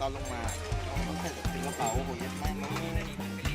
ตอนลงมาต้องใส่ถุงกระเป๋าโอ้โหยัดแม่งไม่ไม่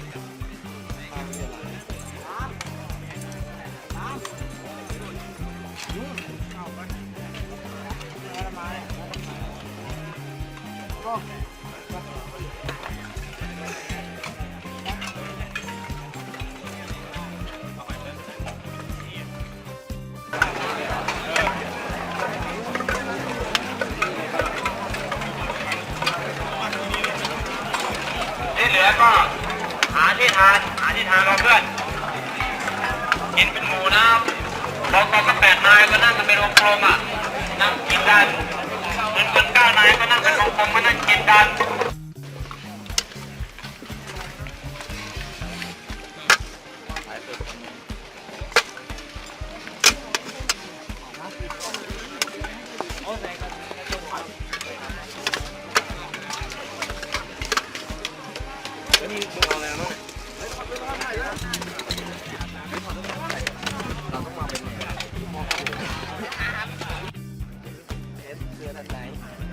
ก็หาที่ทานหาที่ทานเราเพื่อนกินเป็นหมูนะบอกก็แปดนายก็นั่งกันเป็นวงกลมอะนั่งกินกันเงินคนเก้านายก็นั่งเป็นวงกลมก็นั่งกินกัน ถ่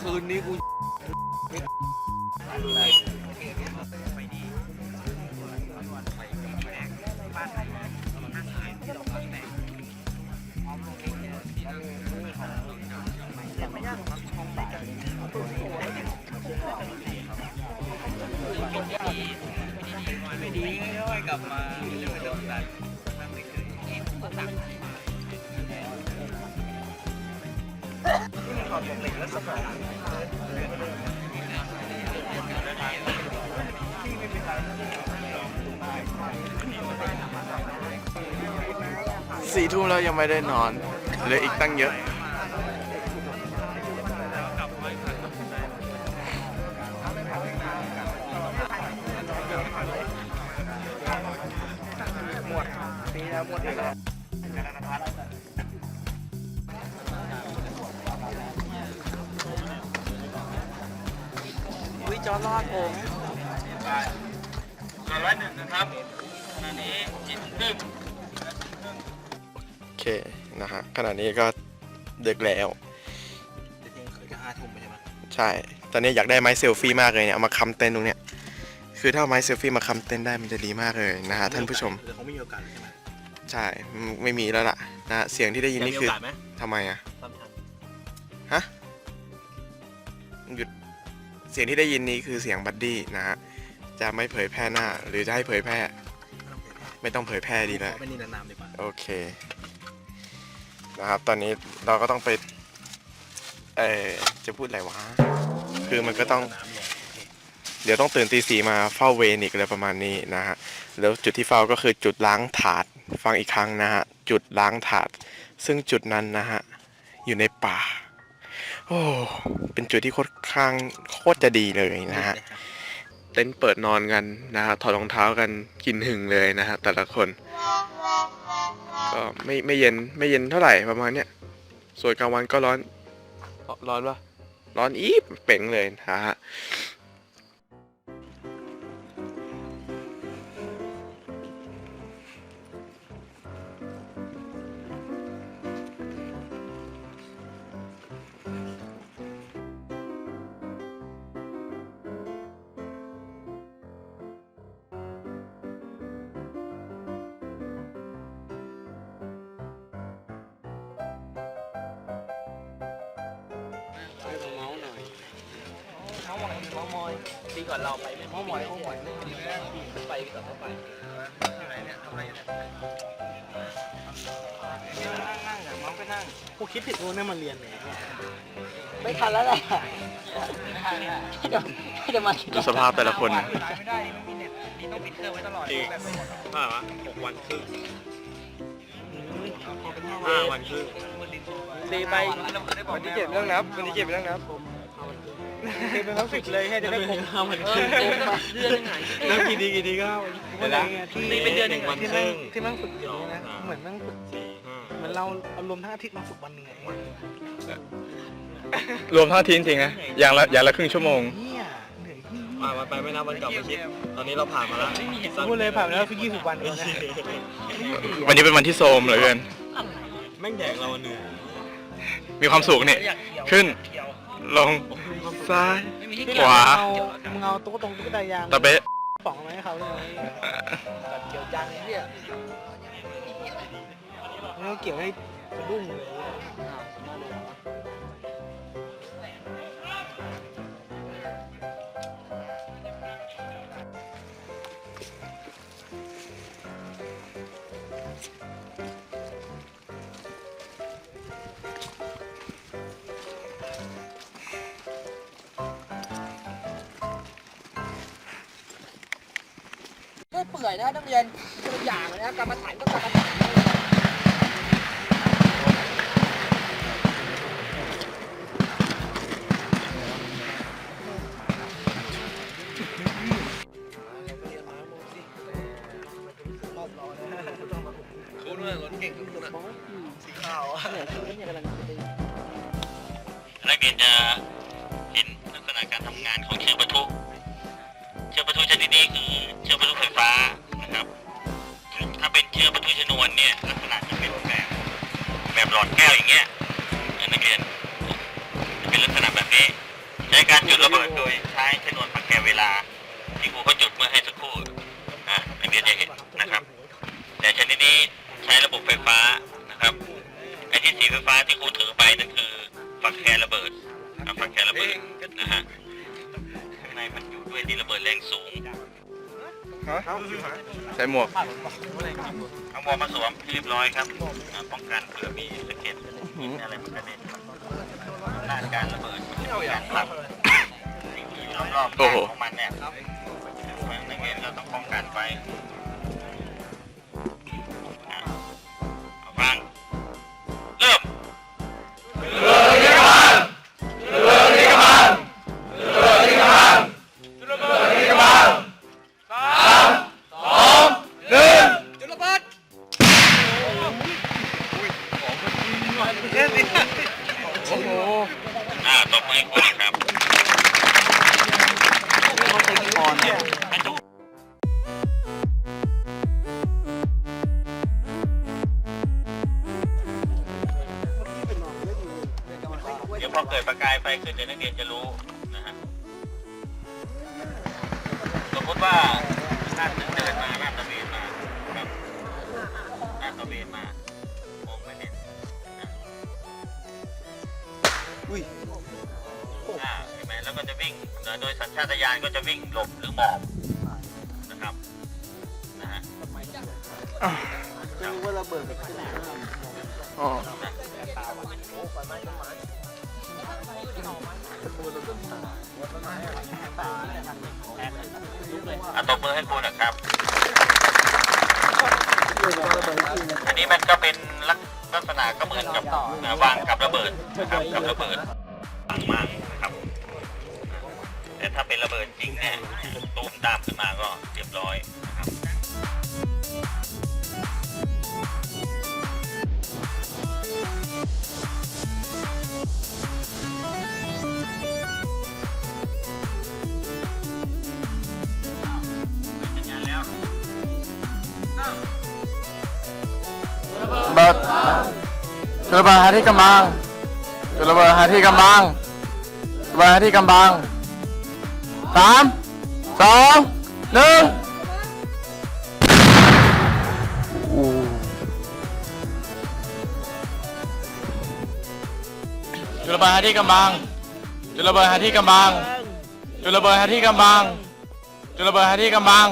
คืนนี้กูไม่ดีค่อยกลับมาเรื่องเดิมกันนั่ง ความเปกติและสมองสี่ทุ่มแล้วยังไม่ได้นอนเหลืออีกตั้งเยอะหมดปีแล้วหมดแล้ว จอรอดผมส่วนร้อยหนึ่งนะครับขณะนี้จิตตึ้งโอเคนะฮะขณะนี้ก็ดึกแล้วเที่ยงคืนก็ห้าทุ่มใช่ไหมใช่ ตอนนี้อยากได้ไม้เซลฟี่มากเลยเนี่ยเอามาค้ำเต็นท์ตรงเนี้ยคือถ้าเอาไม้เซลฟี่มาค้ำเต็นท์ได้มันจะดีมากเลยนะฮะท่านผู้ชมเดี๋ยวเขาไม่มีโอกาสใช่ไหมใช่ไม่มีแล้วล่ะนะฮะเสียงที่ได้ยินนี่คือมีโอกาสไหมทำไมอะตามทันฮะหยุด เสียงที่ได้ยินนี้คือเสียงบัดดี้นะฮะจะไม่เผยแพร่หน้าหรือจะให้เผยแพร่ ไม่ต้องเผยแพร่ดีแล้วไม่นินนามดีกว่าโอเคนะครับตอนนี้เราก็ต้องไปเออจะพูดอะไรวะคือมันก็ต้อง เดี๋ยวต้องตื่นตีสีมาเฝ้าเวรอีกอะไรประมาณนี้นะฮะแล้วจุดที่เฝ้าก็คือจุดล้างถาดฟังอีกครั้งนะฮะจุดล้างถาด ซึ่งจุดนั้นนะฮะอยู่ในป่า โอ้เป็นจุดที่โคตรข้างโคตรจะดีเลยนะฮะเต็นท์เปิดนอนกันนะฮะถอดรองเท้ากันกินหึงเลยนะฮะแต่ละคน ก็ไม่ไม่เย็นไม่เย็นเท่าไหร่ประมาณเนี้ยส่วนกลางวันก็ร้อน ร้อนปะร้อนอีบเป่งเลยนะฮะ เมาส์หน่อยเมาส์หน่อยเมาส์มอยดีกว่าเราไปไหมเมาส์มอยเมาส์มอยไปดีกว่าเขาไปอยู่ไหนเนี่ยทำอะไรเนี่ยนั่งนั่งอะเมาส์ไปนั่งกูคิดผิดกูเนี่ยมาเรียนเลยไม่ทันแล้วแหละเดี๋ยวเดี๋ยวมาคิดดูสภาพแต่ละคนไม่ได้ไม่มีเน็ตนี่ต้องปิดเครื่องไว้ตลอดจริงเท่าไหร่วะหกวันครึ่งห้าวันครึ่ง ตีไปวันที่เจ็ดเรื่องนับวันที่เจ็ดเรื่องนับตีเป็นทั้งสิบเลยให้จะได้คงห้าวันครึ่งเดือนยังไงเรื่องกี่ดีกี่ดีก็ห้าวันเวลาที่ตีเป็นเดือนหนึ่งวันที่ครึ่นั่งงที่นั่งฝึกอยู่นี่นะเหมือนนั่งฝึกสี่ห้าเหมือนเราเอารวมทั้งอาทิตย์มาฝึกวันหนึ่งไงรวมทั้งอาทีจริงๆนะอย่างละอย่างละครึ่งชั่วโมงเนี่ยเหนื่อยที่ผ่านมาไปไม่นับวันกลับมาคิดตอนนี้เราผ่านมาแล้วพูดเลยผ่านไปแล้วคือยี่สิบวันแล้วนะวันนี้เป็นวันที่โซมเหลือเกินแม่งแดกเราเหนื่อย มีความสุขนี่ ขึ้น ลง ซ้าย ขวา เอามึงเอาตุ๊กตงตุ๊กตายางตะเป๊ะป๋องมาให้เขาเลยเกี่ยวจังเนี่ยแล้วเกี่ยวให้สะดุ้งเลย ไม่เปื่อยนะนักเรียนตัวอย่างนะกรรมฐานก็กรรมฐานนักเรียนจะเห็นลักษณะการทำงานของเชือกบรรทุกเชือกบรรทุกชนิดนี้คือ ฟ้านะครับถ้าเป็นเชือกบรรทุชนวนเนี่ยลักษณะจะเป็นแบบแบบหลอดแก้วอย่างเงี้ยนักเรียนจะเป็นลักษณะแบบนี้ ใช้การจุดระเบิดโดยใช้ชนวนพักแกเวลา ที่ครูเขาจุดเมื่อให้สักครู่อะนักเรียนจะเห็นนะครับ แต่ชนิดนี้ใช้ระบบไฟฟ้านะครับไอ้ที่สีไฟฟ้าที่ครูถือไปนั่นคือฝักแกระเบิดอะฝักแกระเบิดนะฮะข้างในมันอยู่ด้วยดินระเบิดแรงสูง ใส่หมวก เอาหมวกมาสวมให้เรียบร้อยครับอ่าป้องกันเผื่อมีสะเก็ดหินอะไรมันกระเด็นด้านการระเบิดมันจะมีการปรับสิ่งที่อยู่รอบๆโอ้โห ของมันเนี่ยเพราะฉะนั้นนักเรียนเราต้องป้องกันไว้ อ่าตบมือให้ครูนครับ เจะรู้ว่าระเบิดแบบไหนอ๋ออะตบมือให้ครูหนะครับ อันนี้มันก็เป็นลักษณะก็เหมือนกับวางกับระเบิดนะครับกับระเบิดฝังมากนะครับ แต่ถ้าเป็นระเบิดจริงเนี่ยตูมตามขึ้นมาก็เรียบร้อย จุดระเบิดหาที่กำบังจุดระเบิดหาที่กำบังจุดระเบิดหาที่กำบังสามสองหนึ่งจุดระเบิดหาที่กำบังจุดระเบิดหาที่กำบังจุดระเบิดหาที่กำบังจุดระเบิดหาที่กำบัง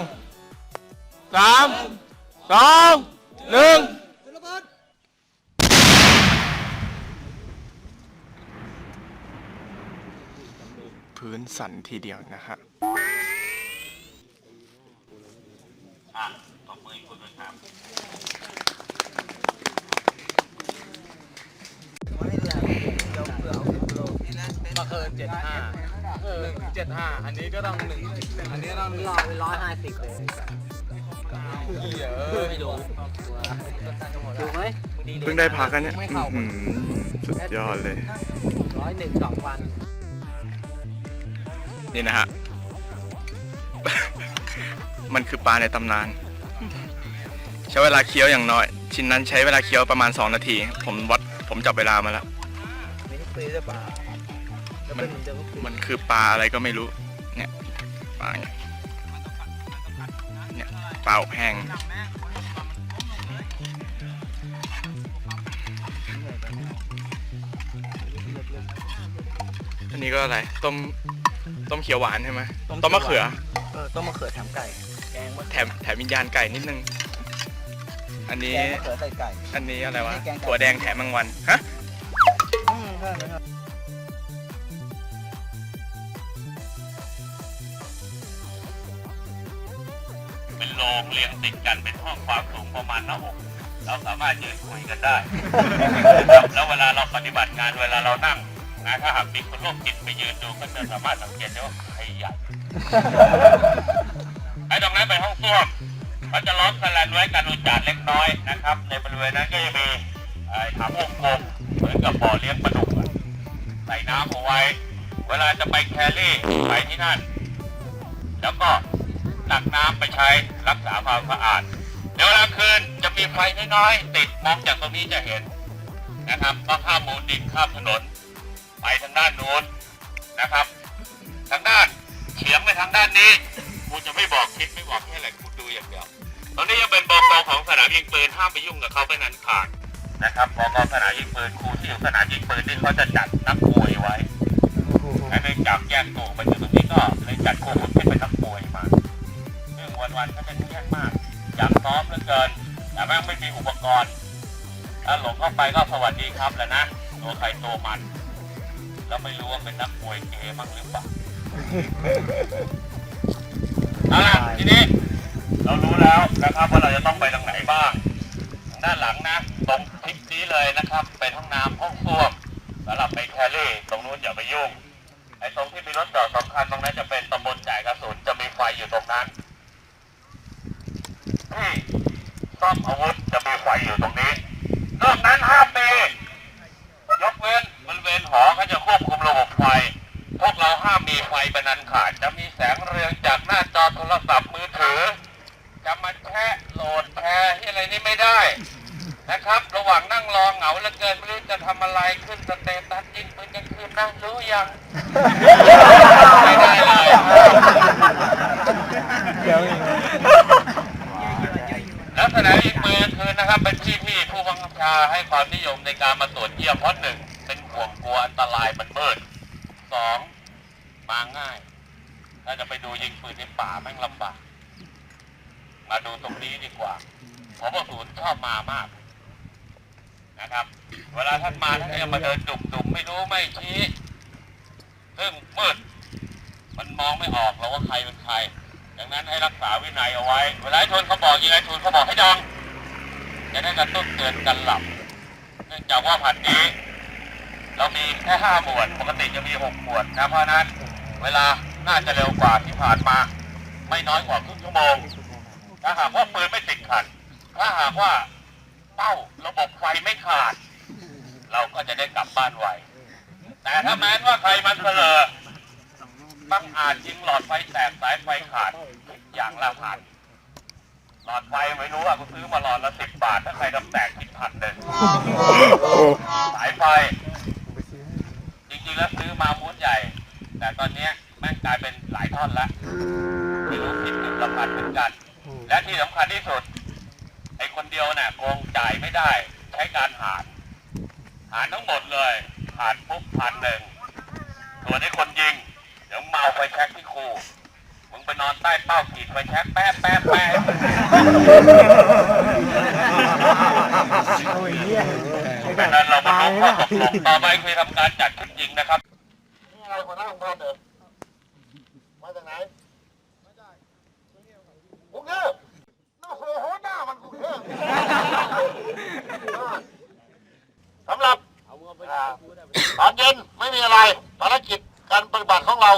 สามสองหนึ่ง นสันทีเดียวนะฮะมาเคินเจ็ดห้าหนึ่งเจ็ดห้าอันนี้ก็ต้องหนึ่งอันนี้ต้องรอเป็นร้อยห้าสิบเลยเยอะไม่รู้ไหมเพิ่งได้พักกันเนี่ยอื้สุดยอดเลย ร้อยหนึ่งสองวัน นี่นะฮะ มันคือปลาในตำนาน ใช้เวลาเคี้ยวอย่างน้อย ชิ้นนั้นใช้เวลาเคี้ยวประมาณ 2 นาที ผมวัดผมจับเวลามาแล้วไม่ได้ซื้อได้ป่ะมันมันคือปลาอะไรก็ไม่รู้ เนี่ยปลาเนี่ยเนี่ยปลาอบแห้งอันนี้ก็อะไรต้ม ต้มเขียวหวานใช่ไหมต้มมะเขือ เออต้มมะเขือแถมไก่แกงมะแถมแถมวิญญาณไก่นิดนึง อันนี้ แกงมะเขือใส่ไก่ อันนี้อะไรวะไม่ใช่แกงไก่ ถั่วแดงแถมแมงวัน ฮะ อืมใช่ไหมครับเป็นโรงเรียงติดกันเป็นห้องความสูงประมาณหน้าอกเราสามารถยืนคุยกันได้ แล้วเวลาเราปฏิบัติงานเวลาเรานั่ง นะถ้าหากมีคนโรคจิตไปยืนดูก็จะสามารถสังเกตได้ว่าใครใหญ่ไอ้ตรงนั้นเป็นห้องส้วมเขาจะล้อมสแลนไว้กันอุจจาระเล็กน้อยนะครับ ในบริเวณนั้นก็จะมีไอ้ถังวงกลมเหมือนกับบ่อเลี้ยงปลาดุกอะใส่น้ำเอาไว้ เวลาจะไปแครี่ไปที่นั่น แล้วก็ตักน้ำไปใช้รักษาความสะอาดเดี๋ยวเวลาคืนจะมีไฟน้อยๆติดมองจากตรงนี้จะเห็นนะครับก็ข้ามมูลดินข้ามถนน ไปทางด้านโน้นนะครับ ทางด้านเฉียงไปทางด้านนี้กูจะไม่บอกคิดไม่บอกแค่ไหนกูดูอย่างเดียวตรงนี้ยังเป็นบอกองของสนามยิงปืนห้ามไปยุ่งกับเขาเป็นอันขาดนะครับบอกองสนามยิงปืนครูที่อยู่สนามยิงปืนนี่เขาจะจัดนักมวยไว้และเนื่องจากแยกตัวมาอยู่ตรงนี้ก็เลยจัดครูฝึกให้เป็นนักมวยมาซึ่งวันๆก็จะเครียดมากอยากซ้อมเหลือเกินแต่แม่งไม่มีอุปกรณ์ถ้าหลงเข้าไปก็สวัสดีครับแหล้วนะตัวใครตัวมัน แล้วไม่รู้ว่าเป็นนักมวยเกย์บ้างหรือเปล่าเอาล่ะทีนี้ เรารู้แล้วนะครับว่าเราจะต้องไปทางไหนบ้างด้านหลังนะ ตรงทิศนี้เลยนะครับ เป็นห้องน้ำห้องส้วมสำหรับไปแครี่ตรงนู้นอย่าไปยุ่งไอ้ตรงที่มีรถจอดสำคัญตรงนั้นจะเป็นตำบลจ่ายกระสุนจะมีไฟอยู่ตรงนั้นที่ซ่อมอาวุธจะมีไฟอยู่ตรงนี้นอกนั้นห้ามมียกเว้นบริ เวณหอเขาจะควบคุมระบบไฟ พวกเราห้ามมีไฟเป็นอันขาด จะมีแสงเรืองจากหน้าจอโทรศัพท์มือถือ จะมาแชะโหลดแชร์ที่อะไรนี่ไม่ได้ นะครับ ระหว่างนั่งรอเหงาเหลือเกินไม่รู้จะทำอะไรขึ้นสเตตัสยิงปืนกลางคืนนะรู้ยัง ไม่ได้เลยลักษณะยิงปืนคือนะครับเป็นที่ที่ผู้บังคับชาให้ความนิยมในการมาตรวจเยี่ยมเพราะหนึ่ง ห่วงกลัวอันตรายมันมืดสองมาง่าย ถ้าจะไปดูยิงปืนในป่าแม่งลำบาก มาดูตรงนี้ดีกว่าพบศูนย์ชอบมามากนะครับ เวลาท่านมาท่านจะมาเดินจุ่มๆไม่รู้ไม่ชี้ซึ่งมืด มันมองไม่ออกหรอว่าใครเป็นใคร ดังนั้นให้รักษาวินัยเอาไว้ เวลาให้ชนเขาบอกยังไงชนเขาบอกให้ดังจะได้กระตุ้นเตือนกันหลับ เนื่องจากว่าผัด แค่ห้าหมวด ปกติจะมีหกหมวดนะเพราะนั้น เวลาน่าจะเร็วกว่าที่ผ่านมา ไม่น้อยกว่าครึ่งชั่วโมงถ้าหากว่าปืนไม่ติดขัด ถ้าหากว่าเป้าระบบไฟไม่ขาด เราก็จะได้กลับบ้านไวแต่ถ้าแม้ว่าใครมันเสลอต้องอาจยิงหลอดไฟแตกสายไฟขาดอย่างละพันหลอดไฟไม่รู้อะกูซื้อมาหลอดละสิบบาท ถ้าใครทำแตกคิดพันหนึ่งสายไฟ จริงๆแล้วซื้อมามูดใหญ่ แต่ตอนเนี้ยแม่งกลายเป็นหลายท่อนละไม่รู้ผิดหนึ่งละพันเหมือนกัน และที่สำคัญที่สุดไอ้คนเดียวเนี่ยโกงจ่ายไม่ได้ ใช้การหารหารทั้งหมดเลยหารปุ๊บพันหนึ่งส่วนไอ้คนยิงเดี๋ยวเมาไฟแช็กที่ครูมึงไปนอนใต้เป้ากรีดไฟแช็กแป๊ะแป๊ะแป๊ะดังนั้นเรามาลงข้อตกลงต่อไปคือทำการจัดชุดยิงนะครับ นี่อะไรหัวหน้าของเราเดิมมาจากไหนกรุงเทพโอ้โหหน้ามันกรุงเทพสำหรับอ่าตอนเย็นไม่มีอะไรภารกิจ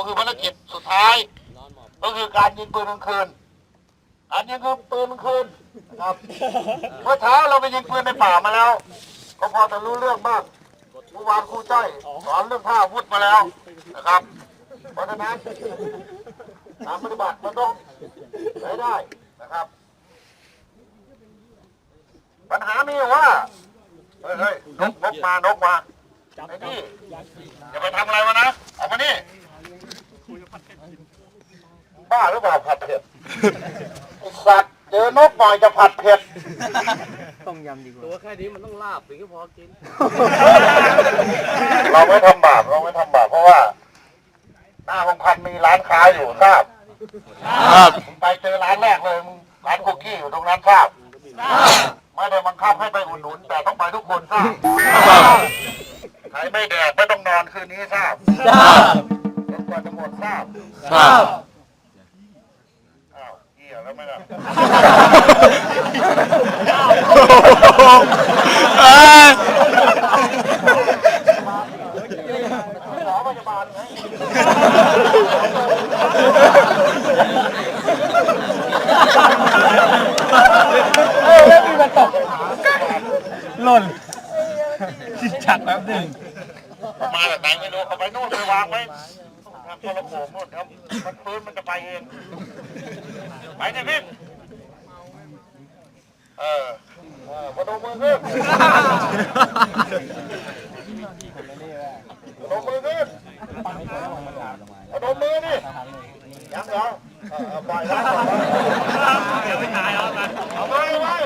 คือภารกิจสุดท้าย ก็คือการยิงปืนกลางคืนการยิงปืนกลางคืนนะครับ เมื่อเช้าเราไปยิงปืนในป่ามาแล้ว ก็พอจะรู้เรื่องบ้างเมื่อวานครูจ้อยสอนเรื่องท่าวุธมาแล้วนะครับเพราะฉะนั้นการปฏิบัติมันต้องใช้ได้นะครับ ปัญหามีว่าเฮ้ยเฮ้ยนกนกมานกมาไอ้นี่อย่าไปทำอะไรมานะเอามานี่บ้าหรือเปล่าผัดเผ็ดสัตว์เจอนกหน่อยจะผัดเผ็ด ต้มยำดีกว่าตัวแค่นี้มันต้องลาบถึงจะพอกิน เราไม่ทำบาปเราไม่ทำบาปเพราะว่า หน้าของพันมีร้านค้าอยู่ทราบครับมึงไปเจอร้านแรกเลยมึงร้านคุกกี้อยู่ตรงนั้นทราบไม่ได้บังคับให้ไปอุดหนุน แต่ต้องไปทุกคนทราบใครไม่แดกไม่ต้องนอนคืนนี้ทราบจนกว่าจะหมดทราบ ครับ อ้าวเหี้ยแล้วไม่ล่ะเอ้ยหมอพยาบาลไงหล่นจักแป๊บหนึ่งมาแบบไหนไม่รู้เขาไปนู่นไปวางไว้ทำโทรโขงนู่นครับมันพื้นมันจะไปเอง ไปเนี่ยพี่เออเออพนมมือขึ้นพนมมือขึ้นพนมมือนี่ยังเหรอเออปล่อยแล้วเดี๋ยวไม่ตายเอาไปเอาไว้เอาไว้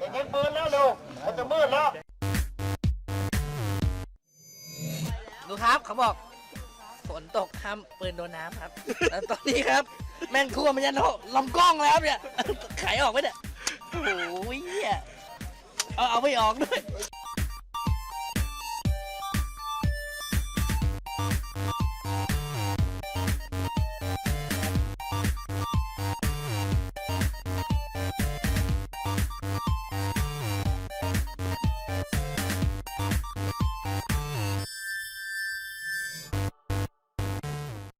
จะยิงปืนแล้วเร็วมันจะมืดแล้วดูครับเขาบอกฝนตกห้ามปืนโดนน้ำครับแล้วตอนนี้ครับ แม่งท่วมมันยันลำกล้องแล้วเนี่ยไขออกไหมเนี่ยโอ้ยเหี้ยเอาเอาไม่ออกด้วย